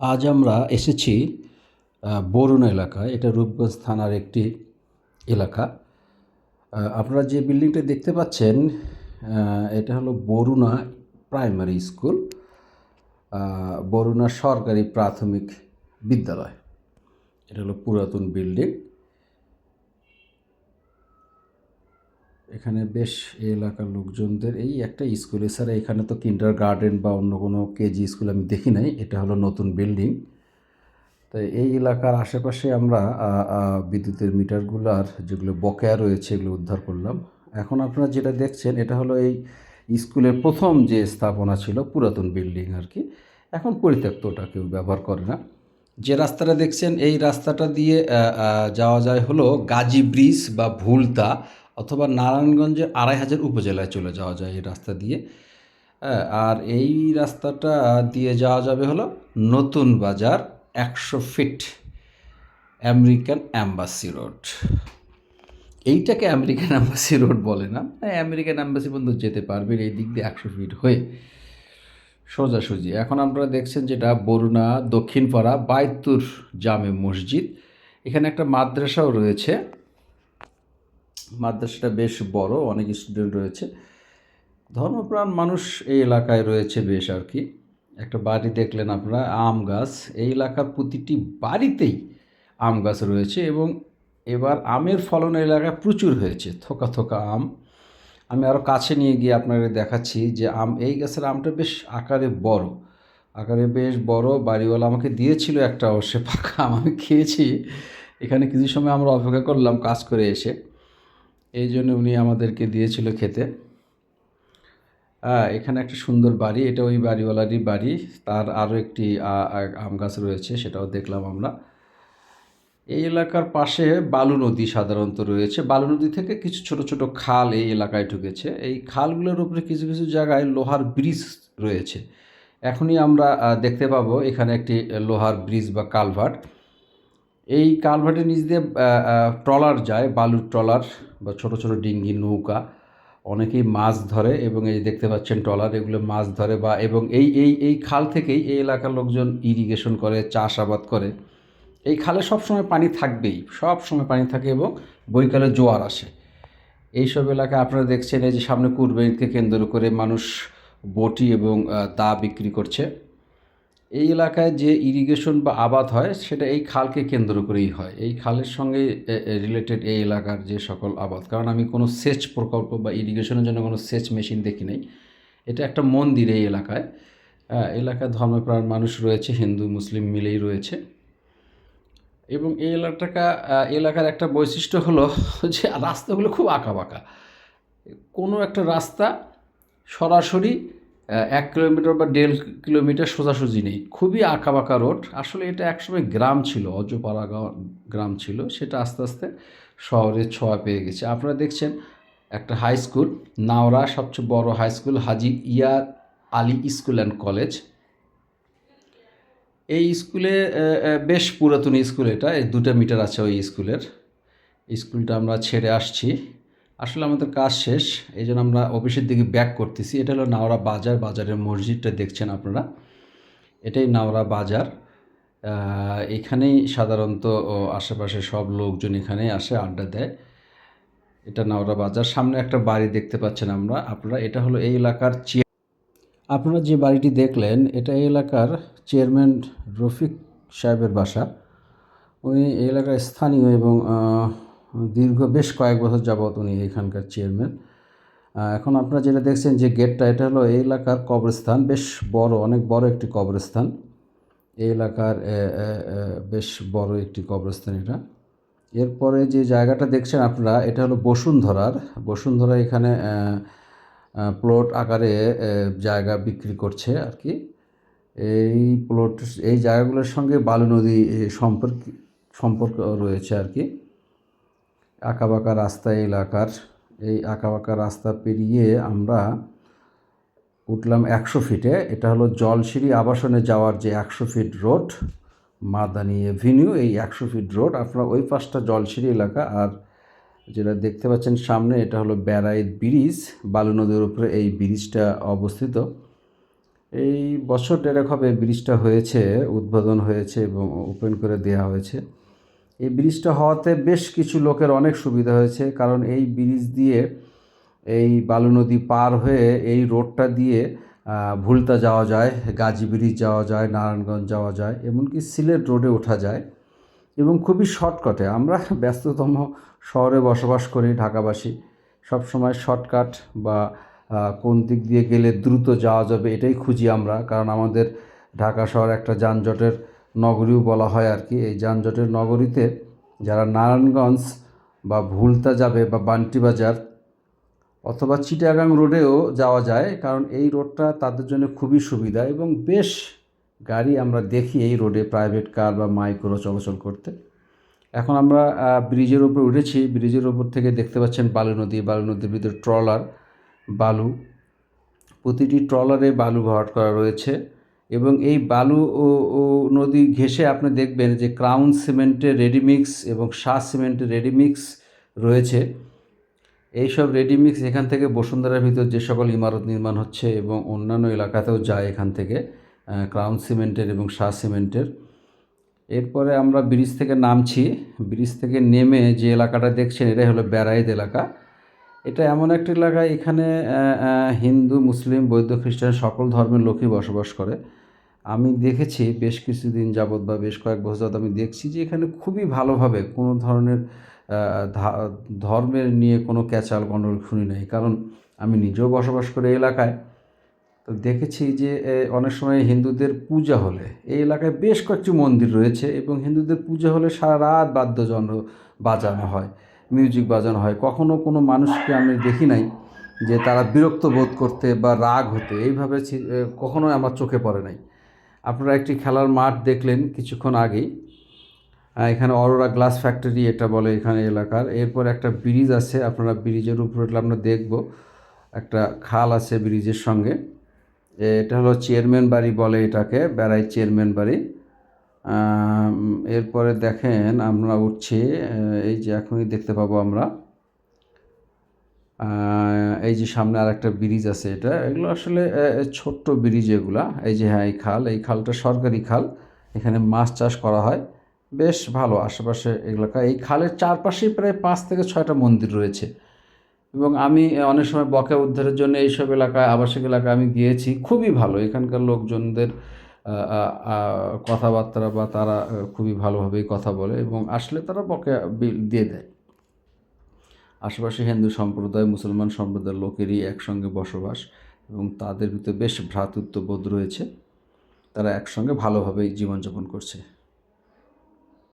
আজ আমরা এসেছি বরুণ এলাকায়। এটা রূপগঞ্জ থানার একটি এলাকা। আপনারা যে বিল্ডিংটা দেখতে পাচ্ছেন এটা হলো বরুণা প্রাইমারি স্কুল বরুণা সরকারি প্রাথমিক বিদ্যালয়। এটা হলো পুরাতন বিল্ডিং। এখানে বেশ এই এলাকার লোকজনদের, এই একটা স্কুল এছাড়া এখানে তো কিন্ডার গার্ডেন বা অন্য কোনো কেজি স্কুল আমি দেখি নাই, এটা হলো নতুন বিল্ডিং তাই এই এলাকার আশেপাশে আমরা বিদ্যুতের মিটারগুলার যেগুলো বকেয়া রয়েছে এগুলো উদ্ধার করলাম। এখন আপনারা যেটা দেখছেন, এটা হলো এই স্কুলের প্রথম যে স্থাপনা ছিল, পুরাতন বিল্ডিং আর কি। এখন পরিত্যক্ত, ওটা কেউ ব্যবহার করে না। যে রাস্তাটা দেখছেন, এই রাস্তাটা দিয়ে যাওয়া যায় হলো গাজী ব্রিজ বা ভুলতা। অথবা নারায়ণগঞ্জের আড়াই হাজার উপজেলায় চলে যাওয়া যায় এই রাস্তা দিয়ে। হ্যাঁ, আর এই রাস্তাটা দিয়ে যাওয়া যাবে হলো নতুন বাজার একশো ফিট আমেরিকান অ্যাম্বাসি রোড। এইটাকে আমেরিকান অ্যাম্বাসি রোড বলে না। হ্যাঁ আমেরিকান অ্যাম্বাসি পর্যন্ত যেতে পারবেন এই দিক দিয়ে একশো ফিট হয়ে। সোজাসুজি। এখন আপনারা দেখছেন যেটা বরুণা দক্ষিণপাড়া বাইতুর জামে মসজিদ। এখানে একটা মাদ্রাসাও রয়েছে। মাদ্রাসাটা বেশ বড়, অনেক স্টুডেন্ট রয়েছে। ধর্মপ্রাণ মানুষ এই এলাকায় রয়েছে বেশ আর কি। একটা বাড়ি দেখলেন আপনারা, আম গাছ। এই এলাকার প্রতিটি বাড়িতেই আম গাছ রয়েছে এবং এবার আমের ফলন এলাকায় প্রচুর হয়েছে। থোকা থোকা আম। আমি আরও কাছে নিয়ে গিয়ে আপনাদের দেখাচ্ছি যে আম, এই গাছের আমটা বেশ আকারে বড়। আকারে বেশ বড়, বাড়িওয়ালা আমাকে দিয়েছিল একটা অবশ্যই পাকা আম আমি খেয়েছি। এখানে কিছু সময় আমরা অপেক্ষা করলাম কাজ করে এসে। এই জন্য উনি আমাদেরকে দিয়েছিল খেতে। এখানে একটা সুন্দর বাড়ি, এটা ওই বাড়িওয়ালারই বাড়ি। তার আরও একটি আম গাছ রয়েছে, সেটাও দেখলাম আমরা। এই এলাকার পাশে বালু নদী সাধারণত রয়েছে। বালু নদী থেকে কিছু ছোট ছোট খাল এই এলাকায় ঢুকেছে। এই খালগুলোর উপরে কিছু কিছু জায়গায় লোহার ব্রিজ রয়েছে। এখনই আমরা দেখতে পাবো এখানে একটি লোহার ব্রিজ বা কালভার্ট। এই কালভার্টের নিচ দিয়ে ট্রলার যায়, বালুর ট্রলার। বা ছোট ছোট ডিঙ্গি নৌকা, অনেকেই মাছ ধরে এবং এই দেখতে পাচ্ছেন ট্রলার, এগুলো মাছ ধরে বা, এবং এই এই এই খাল থেকেই এই এলাকার লোকজন ইরিগেশন করে, চাষাবাদ করে। এই খালে সবসময় পানি থাকবেই সব সময় পানি থাকে এবং বৈকালে জোয়ার আসে। এইসব এলাকায় আপনারা দেখছেন, এই যে সামনে কুরবানিকে কেন্দ্র করে মানুষ বটি এবং দা বিক্রি করছে। এই এলাকায় যে ইরিগেশন বা আবাদ হয়, সেটা এই খালকে কেন্দ্র করেই হয়। এই খালের সঙ্গে রিলেটেড এই এলাকার যে সকল আবাদ। কারণ আমি কোনো সেচ প্রকল্প বা ইরিগেশনের জন্য কোনো সেচ মেশিন দেখি নাই। এটা একটা মন্দির এই এলাকায়। এলাকায় ধর্মপ্রাণ মানুষ রয়েছে, হিন্দু, মুসলিম মিলেই রয়েছে। এবং এই এলাকাটা এলাকার একটা বৈশিষ্ট্য হলো যে রাস্তাগুলো খুব আঁকা বাঁকা কোনো একটা রাস্তা সরাসরি এক কিলোমিটার বা দেড় কিলোমিটার সোজাসুজি নেই। খুবই আঁকাবাঁকা রোড। আসলে এটা একসময় গ্রাম ছিল অজপাড়া গ্রাম ছিল। সেটা আস্তে আস্তে শহরের ছোঁয়া পেয়ে গেছে। আপনারা দেখছেন একটা হাই স্কুল নাওরা, সবচেয়ে বড় হাই স্কুল হাজি ইয়া আলী স্কুল অ্যান্ড কলেজ। এই স্কুলে বেশ পুরাতন স্কুল এটা। এই দুটো মিটার আছে ওই স্কুলের। স্কুলটা আমরা ছেড়ে আসছি। আসলে আমাদের কাজ শেষ, এই জন্য আমরা অফিসের দিকে ব্যাক করতেছি। এটা হলো নাওরা বাজার, বাজারের মসজিদটা দেখছেন আপনারা। এটাই নাওরা বাজার। এখানেই সাধারণত আশেপাশে সব লোকজন এখানেই আসে, আড্ডা দেয়। এটা নাওরা বাজার। সামনে একটা বাড়ি দেখতে পাচ্ছেন আমরা। আপনারা, এটা হলো এই এলাকার চেয়ার আপনারা যে বাড়িটি দেখলেন, এটা এই এলাকার চেয়ারম্যান রফিক সাহেবের বাসা। উনি এই এলাকার স্থানীয় এবং দীর্ঘ বেশ কয়েক বছর যাবৎ উনি এখানকার চেয়ারম্যান এখন আপনারা যেটা দেখছেন যে গেটটা এটা হলো এই এলাকার কবরস্থান, বেশ বড়, অনেক বড় একটি কবরস্থান। এই এলাকার বেশ বড় একটি কবরস্থান এটা। এরপরে যে জায়গাটা দেখছেন আপনারা, এটা হলো বসুন্ধরার। বসুন্ধরা এখানে প্লট আকারে জায়গা বিক্রি করছে আর কি। এই প্লট এই জায়গাগুলোর সঙ্গে বালু নদী সম্পর্ক সম্পর্ক রয়েছে আর কি। আঁকাবাঁকা রাস্তা এলাকার, এই আঁকাবাঁকা রাস্তা পেরিয়ে আমরা উঠলাম একশো ফিটে এটা হলো জলসিঁড়ি আবাসনে যাওয়ার যে একশো ফিট রোড মাদানি এভিনিউ এই একশো ফিট রোড আপনারা ওই পাশটা জলসিঁড়ি এলাকা আর যেটা দেখতে পাচ্ছেন সামনে এটা হলো ব্যারাইত ব্রিজ, বালু নদীর উপরে এই ব্রিজটা অবস্থিত। এই বছর ডেরেক হবে ব্রিজটা হয়েছে, উদ্বোধন হয়েছে এবং ওপেন করে দেওয়া হয়েছে। এই ব্রিজটা হওয়াতে বেশ কিছু লোকের অনেক সুবিধা হয়েছে, কারণ এই ব্রিজ দিয়ে এই বালু নদী পার হয়ে এই রোডটা দিয়ে ভুলতা যাওয়া যায়, গাজী ব্রিজ যাওয়া যায়, নারায়ণগঞ্জ যাওয়া যায়, এমনকি সিলেট রোডে ওঠা যায় এবং খুবই শর্টকাটে। আমরা ব্যস্ততম শহরে বসবাস করি, ঢাকাবাসী। সবসময় শর্টকাট বা কোন দিক দিয়ে গেলে দ্রুত যাওয়া যাবে এটাই খুঁজি আমরা, কারণ আমাদের ঢাকা শহর একটা যানজটের নগরীও বলা হয় আর কি। এই যানজটের নগরীতে যারা নারায়ণগঞ্জ বা ভুলতা যাবে বা বান্টি বাজার অথবা চিটাগাং রোডেও যাওয়া যায়, কারণ এই রোডটা তাদের জন্য খুবই সুবিধা এবং বেশ গাড়ি আমরা দেখি এই রোডে প্রাইভেট কার বা মাইক্রো চলাচল করতে। এখন আমরা ব্রিজের উপর উঠেছি। ব্রিজের উপর থেকে দেখতে পাচ্ছেন বালু নদী। বালু নদীর ভিতরে ট্রলার, বালু। প্রতিটি ট্রলারে বালু ভরাট করা রয়েছে। এবং এই বালু ও নদী ঘেঁষে আপনি দেখবেন যে ক্রাউন সিমেন্টের রেডিমিক্স এবং শাহ সিমেন্টের রেডিমিক্স রয়েছে। এইসব রেডিমিক্স এখান থেকে বসুন্ধরার ভিতর যে সকল ইমারত নির্মাণ হচ্ছে এবং অন্যান্য এলাকাতেও যায় এখান থেকে ক্রাউন সিমেন্টের এবং শাহ সিমেন্টের। এরপরে আমরা ব্রিজ থেকে নামছি। ব্রিজ থেকে নেমে যে এলাকাটা দেখছেন, এটাই হলো ব্যারাইদ এলাকা। এটা এমন একটা এলাকা, এখানে হিন্দু, মুসলিম, বৌদ্ধ, খ্রিস্টান সকল ধর্মের লোকই বসবাস করে। আমি দেখেছি বেশ কিছুদিন যাবৎ বা বেশ কয়েক বছর যাবৎ আমি দেখছি যে এখানে খুবই ভালোভাবে কোনো ধরনের ধর্মের নিয়ে কোনো ক্যাচাল গণ্ডগোল শুনি নাই। কারণ আমি নিজেও বসবাস করি এলাকায়। তো দেখেছি যে অনেক সময় হিন্দুদের পূজা হলে, এই এলাকায় বেশ কয়েকটি মন্দির রয়েছে এবং হিন্দুদের পূজা হলে সারা রাত বাদ্যযন্ত্র বাজানো হয়, মিউজিক বাজানো হয়। কখনো কোনো মানুষকে আমি দেখি নাই যে তারা বিরক্ত বোধ করতে বা রাগ হতে, এইভাবে কখনোই আমার চোখে পড়ে নাই। আপনারা একটি খেলার মাঠ দেখলেন কিছুক্ষণ আগেই। এখানে অরোরা গ্লাস ফ্যাক্টরি এটা বলে এখানে এলাকার। এরপর একটা ব্রিজ আছে, আপনারা ব্রিজের উপরে উঠলে আমরা দেখব। একটা খাল আছে ব্রিজের সঙ্গে। এটা হলো চেয়ারম্যান বাড়ি বলে এটাকে, বেড়াই চেয়ারম্যান বাড়ি। এরপরে দেখেন আমরা উঠছি এই যে এখনই দেখতে পাবো আমরা। এই যে সামনে আর একটা ব্রিজ আছে এটা, এগুলো আসলে ছোট্ট ব্রিজ এগুলা। এই যে হ্যাঁ এই খাল, এই খালটা সরকারি খাল, এখানে মাছ চাষ করা হয়। বেশ ভালো, আশেপাশে এলাকা এই খালের চারপাশেই প্রায় পাঁচ থেকে ছয়টা মন্দির রয়েছে। এবং আমি অনেক সময় বকেয়া উদ্ধারের জন্য এইসব এলাকায়, আবাসিক এলাকায় আমি গিয়েছি, খুবই ভালো। এখানকার লোকজনদের কথাবার্তা বা তারা খুবই ভালোভাবেই কথা বলে এবং আসলে তারা বকেয়া বিল দিয়ে দেয়। আশেপাশে হিন্দু সম্প্রদায়, মুসলমান সম্প্রদায়ের লোকেরই একসঙ্গে বসবাস এবং তাদের ভিতরে বেশ ভ্রাতৃত্ববোধ রয়েছে। তারা একসঙ্গে ভালোভাবেই জীবনযাপন করছে।